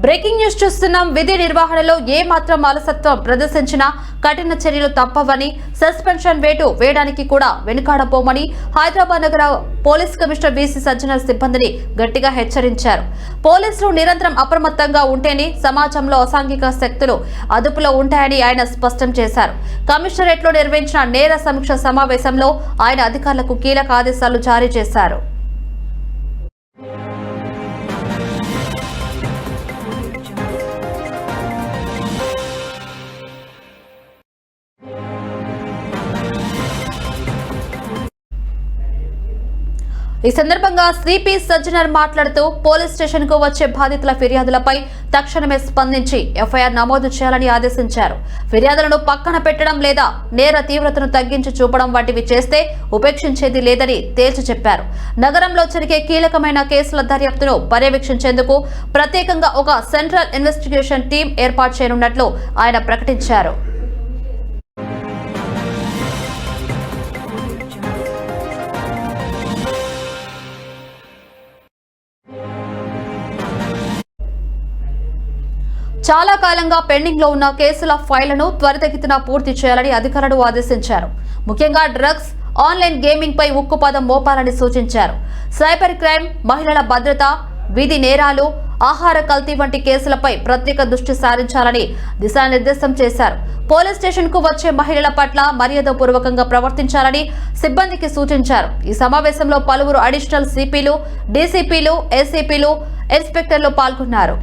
Breaking news చూస్తున్నాం. విధి నిర్వహణలో ఏ మాత్రం అలసత్వం ప్రదర్శించినా కఠిన చర్యలు తప్పవని సస్పెన్షన్ వేటు వేయడానికి కూడా వెనుకాడబోమని హైదరాబాద్ నగర పోలీస్ కమిషనర్ బీసీ సజ్జనర్ సిబ్బందిని గట్టిగా హెచ్చరించారు. పోలీసులు నిరంతరం అప్రమత్తంగా ఉంటేనే సమాజంలో అసాంఘిక శక్తులు అదుపులో ఉంటాయని ఆయన స్పష్టం చేశారు. కమిషనరేట్లో నిర్వహించిన నేర సమీక్ష సమావేశంలో ఆయన అధికారులకు కీలక ఆదేశాలు జారీ చేశారు. ఈ సందర్భంగా సిపి సజ్జనర్ మాట్లాడుతూ పోలీస్ స్టేషన్కు వచ్చే బాధితుల ఫిర్యాదులపై తక్షణమే స్పందించి ఎఫ్ఐఆర్ నమోదు చేయాలని ఆదేశించారు. ఫిర్యాదులను పక్కన పెట్టడం లేదా నేర తీవ్రతను తగ్గించి చూపడం వంటివి చేస్తే ఉపేక్షించేది లేదని తేల్చి చెప్పారు. నగరంలో జరిగే కీలకమైన కేసుల దర్యాప్తును పర్యవేక్షించేందుకు ప్రత్యేకంగా ఒక సెంట్రల్ ఇన్వెస్టిగేషన్ టీం ఏర్పాటు చేయనున్నట్లు ఆయన ప్రకటించారు. చాలా కాలంగా పెండింగ్లో ఉన్న కేసుల ఫైళ్ళను త్వరితగతిన పూర్తి చేయాలని అధికారులు ఆదేశించారు. ముఖ్యంగా డ్రగ్స్ ఆన్లైన్ గేమింగ్ పై ఉక్కుపాదం మోపాలని సూచించారు. సైబర్ క్రైమ్ మహిళల భద్రత విధి నేరాలు ఆహార కల్తీ వంటి కేసులపై ప్రత్యేక దృష్టి సారించాలని దిశానిర్దేశం చేశారు. పోలీస్ స్టేషన్కు వచ్చే మహిళల పట్ల మర్యాదపూర్వకంగా ప్రవర్తించాలని సిబ్బందికి సూచించారు. ఈ సమావేశంలో పలువురు అడిషనల్ సిపిలు డీసీపీలు ఏసీపీలు ఇన్స్పెక్టర్లు పాల్గొన్నారు.